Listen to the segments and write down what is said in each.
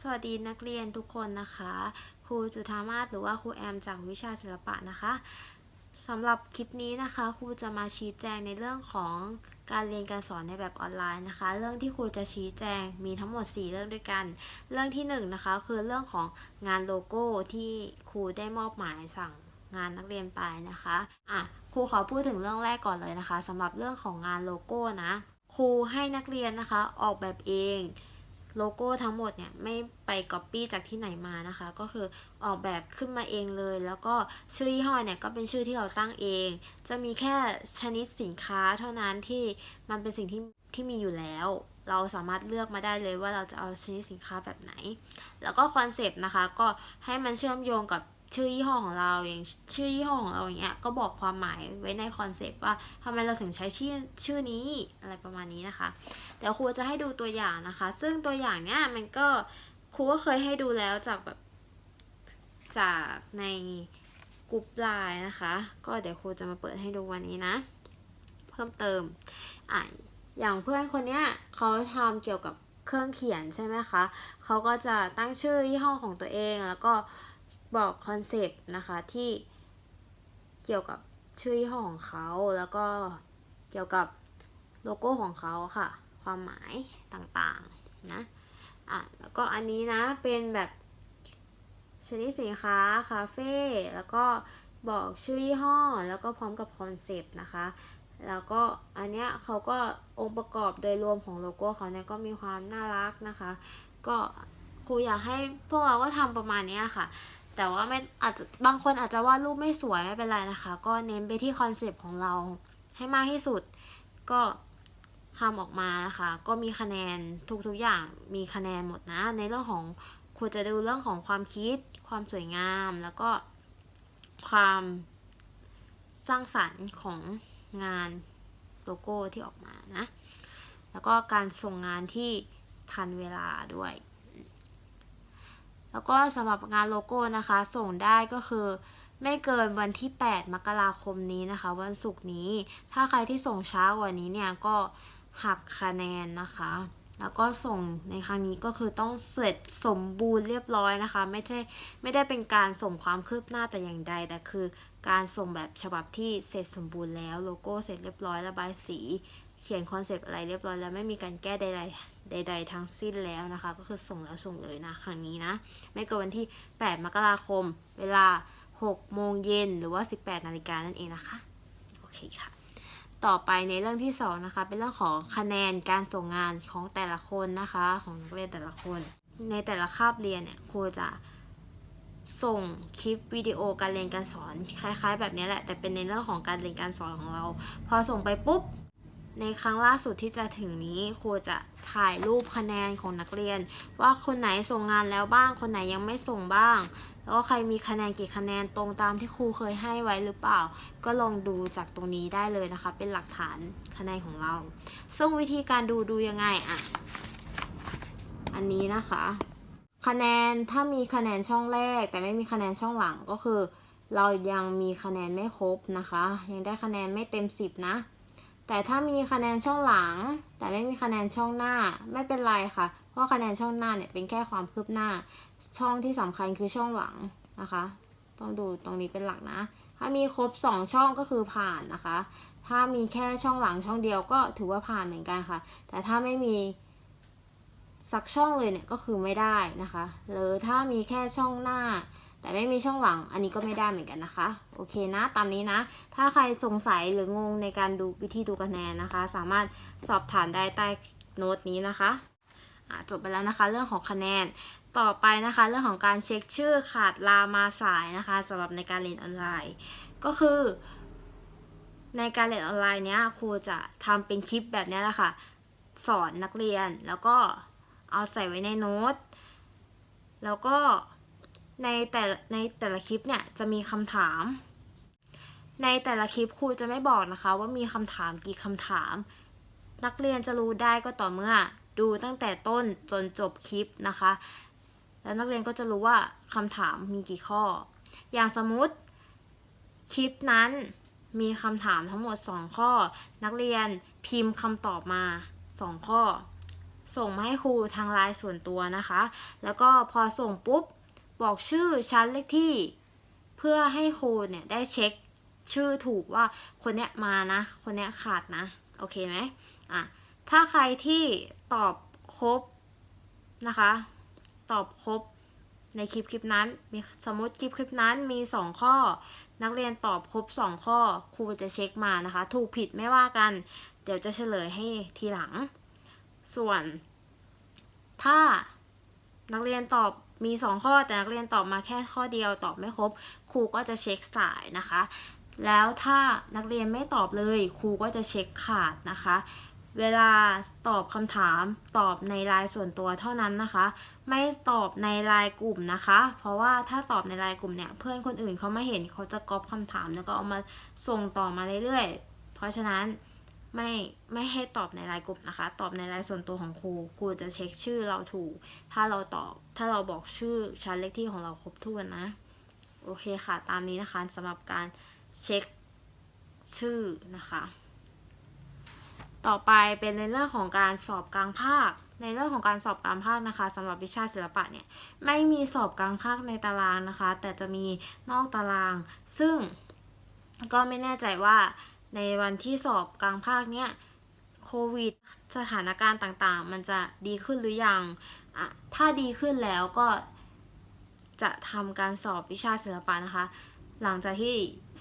สวัสดีนักเรียนทุกคนนะคะ ครูจุธามาศหรือว่าครูแอมจากวิชาศิลปะนะคะสำหรับคลิปนี้นะคะ ครูจะมาชี้แจงในเรื่องของการเรียนการสอนในแบบออนไลน์นะคะ เรื่องที่ครูจะชี้แจงมีทั้งหมด 4 เรื่องด้วยกัน เรื่องที่1นงนะคะคือเรื่องของงานโลโก้ที่ครูได้มอบหมายสั่งงานนักเรียนไปนะคะอะครูขอพูดถึงเรื่องแรกก่อนเลยนะคะสำหรับเรื่องของงานโลโก้นะครูให้นักเรียนนะคะออกแบบเอง โลโก้ทั้งหมดเนี่ยไม่ไปก๊อปปี้จากที่ไหนมานะคะ ก็คือออกแบบขึ้นมาเองเลย แล้วก็ชื่อยี่ห้อเนี่ยก็เป็นชื่อที่เราตั้งเอง จะมีแค่ชนิดสินค้าเท่านั้นที่มันเป็นสิ่งที่ที่มีอยู่แล้ว เราสามารถเลือกมาได้เลยว่าเราจะเอาชนิดสินค้าแบบไหน แล้วก็คอนเซปต์นะคะ ก็ให้มันเชื่อมโยงกับชื่อยี่ห้อของเราอย่างชื่อยี่ห้อของเราอย่างเงี้ยก็บอกความหมายไว้ในคอนเซปต์ว่าทำไมเราถึงใช้ชื่อชื่อนี้อะไรประมาณนี้นะคะ เดี๋ยวครูจะให้ดูตัวอย่างนะคะ ซึ่งตัวอย่างเนี้ยมันก็ครูก็เคยให้ดูแล้วจากแบบจากในกลุ่มไลน์นะคะ ก็เดี๋ยวครูจะมาเปิดให้ดูวันนี้นะ เพิ่มเติมอะอย่างเพื่อนคนเนี้ยเขาทำเกี่ยวกับเครื่องเขียนใช่ไหมคะเขาก็จะตั้งชื่อยี่ห้อของตัวเอง แล้วก็บอกคอนเซปต์นะคะที่เกี่ยวกับชื่อยี่ห้อของเขา แล้วก็เกี่ยวกับโลโก้ของเขาค่ะ ความหมายต่างๆนะอะแล้วก็อันนี้นะเป็นแบบชนิดสินค้าคาเฟ่แล้วก็บอกชื่อยี่ห้อ แล้วก็พร้อมกับคอนเซปต์นะคะ แล้วก็อันเนี้ยเขาก็องค์ประกอบโดยรวมของโลโก้เขาเนี่ยก็มีความน่ารักนะคะ ก็ครูอยากให้พวกเราก็ทำประมาณนี้ค่ะ แต่ว่าไม่อาจจะบางคนอาจจะวาดรูปไม่สวยไม่เป็นไรนะคะ ก็เน้นไปที่คอนเซปต์ของเราให้มากที่สุด ก็ ทำออกมานะคะก็มีคะแนนทุกๆอย่างมีคะแนนหมดนะ ในเรื่องของควรจะดูเรื่องของความคิด ความสวยงาม แล้วก็ความสร้างสรรค์ของงานโลโก้ที่ออกมานะ แล้วก็การส่งงานที่ทันเวลาด้วย แล้วก็สำหรับงานโลโก้นะคะ ส่งได้ก็คือไม่เกินวันที่ 8 มกราคมนี้นะคะ วันศุกร์นี้ ถ้าใครที่ส่งช้ากว่านี้เนี่ยก็ หักคะแนนนะคะ แล้วก็ส่งในครั้งนี้ก็คือต้องเสร็จสมบูรณ์เรียบร้อยนะคะ ไม่ใช่ไม่ได้เป็นการส่งความคืบหน้าแต่อย่างใด แต่คือการส่งแบบฉบับที่เสร็จสมบูรณ์แล้วโลโก้เสร็จเรียบร้อยระบายสี เขียนคอนเซปต์อะไรเรียบร้อยแล้วไม่มีการแก้ใดๆใด ๆ ทั้งสิ้นแล้วนะคะ ก็คือส่งแล้วส่งเลยนะครั้งนี้นะ ไม่เกินวันที่ 8 มกราคม เวลา 6 โมงเย็นหรือว่า 18 นาฬิกานั่นเองนะคะ โอเคค่ะ ต่อไปในเรื่องที่2นะคะ เป็นเรื่องของคะแนนการส่งงานของแต่ละคนนะคะ ของนักเรียนแต่ละคน ในแต่ละคาบเรียนเนี่ยครูจะส่งคลิปวิดีโอการเรียนการสอนคล้าย ๆ แบบนี้แหละ แต่เป็นในเรื่องของการเรียนการสอนของเรา พอส่งไปปุ๊บ ในครั้งล่าสุดที่จะถึงนี้ครูจะถ่ายรูปคะแนนของนักเรียน ว่าคนไหนส่งงานแล้วบ้าง คนไหนยังไม่ส่งบ้าง แล้วก็ใครมีคะแนนกี่คะแนนตรงตามที่ครูเคยให้ไว้หรือเปล่า ก็ลองดูจากตรงนี้ได้เลยนะคะ เป็นหลักฐานคะแนนของเรา ซึ่งวิธีการดูดูยังไงอะอันนี้นะคะ คะแนนถ้ามีคะแนนช่องแรก แต่ไม่มีคะแนนช่องหลังก็คือ เรายังมีคะแนนไม่ครบนะคะ ยังได้คะแนนไม่เต็ม 10 นะ แต่ถ้ามีคะแนนช่องหลัง แต่ไม่มีคะแนนช่องหน้าไม่เป็นไรค่ะ เพราะคะแนนช่องหน้าเนี่ยเป็นแค่ความคืบหน้า ช่องที่สำคัญคือช่องหลังนะคะ ต้องดูตรงนี้เป็นหลักนะ ถ้ามีครบ 2 ช่องก็คือผ่านนะคะ ถ้ามีแค่ช่องหลังช่องเดียวก็ถือว่าผ่านเหมือนกันค่ะ แต่ถ้าไม่มีสักช่องเลยเนี่ยก็คือไม่ได้นะคะ หรือถ้ามีแค่ช่องหน้า แต่ไม่มีช่องหลังอันนี้ก็ไม่ได้เหมือนกันนะคะ โอเคนะ ตามนี้นะ ถ้าใครสงสัยหรืองงในการดูวิธีดูคะแนนนะคะ สามารถสอบถามได้ใต้โน้ตนี้นะคะอะจบไปแล้วนะคะ เรื่องของคะแนนต่อไปนะคะ เรื่องของการเช็คชื่อขาดลามาสายนะคะสำหรับในการเรียนออนไลน์ ก็คือในการเรียนออนไลน์เนี้ยครูจะทำเป็นคลิปแบบนี้แหละค่ะ สอนนักเรียนแล้วก็เอาใส่ไว้ในโน้ต แล้วก็ ในแต่ในแต่ละคลิปเนี่ยจะมีคำถาม ในแต่ละคลิปครูจะไม่บอกนะคะ ว่ามีคำถามกี่คำถาม นักเรียนจะรู้ได้ก็ต่อเมื่อดูตั้งแต่ต้นจนจบคลิปนะคะ แล้วนักเรียนก็จะรู้ว่าคำถามมีกี่ข้อ อย่างสมมุติคลิปนั้นมีคำถามทั้งหมด 2 ข้อ นักเรียนพิมพ์คำตอบมา 2 ข้อ ส่งมาให้ครูทางไลน์ส่วนตัวนะคะ แล้วก็พอส่งปุ๊บ บอกชื่อชั้นเลขที่ เพื่อให้ครูเนี่ยได้เช็คชื่อถูกว่าคนเนี้ยมานะ คนเนี้ยขาดนะ โอเคไหมอะถ้าใครที่ตอบครบนะคะ ตอบครบในคลิปคลิปนั้นมีสมมติคลิปคลิปนั้นมี 2 ข้อ นักเรียนตอบครบ 2 ข้อครูจะเช็คมานะคะ ถูกผิดไม่ว่ากัน เดี๋ยวจะเฉลยให้ทีหลัง ส่วน ถ้านักเรียนตอบ มี 2 ข้อแต่นักเรียนตอบมาแค่ข้อเดียวตอบไม่ครบ ครูก็จะเช็คสายนะคะ แล้วถ้านักเรียนไม่ตอบเลยครูก็จะเช็คขาดนะคะ เวลาตอบคำถามตอบในไลน์ส่วนตัวเท่านั้นนะคะ ไม่ตอบในไลน์กลุ่มนะคะ เพราะว่าถ้าตอบในไลน์กลุ่มเนี่ยเพื่อนคนอื่นเขาไมาเห็นเขาจะก๊อปคำถามแล้วก็เอามาส่งต่อมาเรื่อยๆ เพราะฉะนั้น ไม่ไม่ให้ตอบในไลน์กลุ่มนะคะ ตอบในไลน์ส่วนตัวของครูครูจะเช็คชื่อเราถูก ถ้าเราตอบถ้าเราบอกชื่อชั้นเลขที่ของเราครบถ้วนนะ โอเคค่ะ ตามนี้นะคะสำหรับการเช็คชื่อนะคะ ต่อไปเป็นในเรื่องของการสอบกลางภาค ในเรื่องของการสอบกลางภาคนะคะสำหรับวิชาศิลปะเนี่ยไม่มีสอบกลางภาคในตารางนะคะ แต่จะมีนอกตาราง ซึ่งก็ไม่แน่ใจว่า ในวันที่สอบกลางภาคเนี่ยโควิดสถานการณ์ต่างๆ มันจะดีขึ้นหรือยังอะถ้าดีขึ้นแล้วก็จะทำการสอบวิชาศิลปะนะคะ หลังจากที่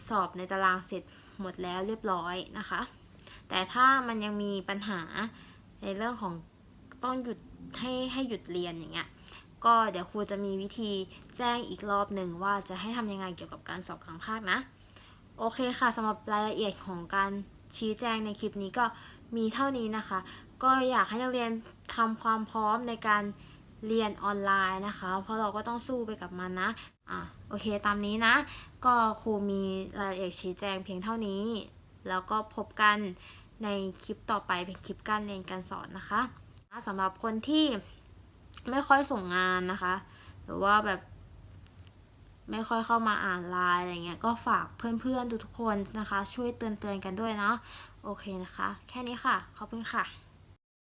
สอบในตารางเสร็จหมดแล้วเรียบร้อยนะคะ แต่ถ้ามันยังมีปัญหาในเรื่องของต้องหยุดให้ให้หยุดเรียนอย่างเงี้ยก็เดี๋ยวครูจะมีวิธีแจ้งอีกรอบหนึ่งว่าจะให้ทำยังไงเกี่ยวกับการสอบกลางภาคนะ โอเคค่ะสำหรับรายละเอียดของการชี้แจงในคลิปนี้ก็มีเท่านี้นะคะ ก็อยากให้นักเรียนทำความพร้อมในการเรียนออนไลน์นะคะ เพราะเราก็ต้องสู้ไปกับมันนะ อะโอเคตามนี้นะ ก็ครูมีรายละเอียดชี้แจงเพียงเท่านี้ แล้วก็พบกันในคลิปต่อไปเป็นคลิปการเรียนการสอนนะคะสำหรับคนที่ไม่ค่อยส่งงานนะคะ หรือว่าแบบ ไม่ค่อยเข้ามาอ่านไลน์อะไรเงี้ยก็ฝากเพื่อนๆทุกคนนะคะ ช่วยเตือนๆกันด้วยเนาะโอเคนะคะ แค่นี้ค่ะ ขอบคุณค่ะ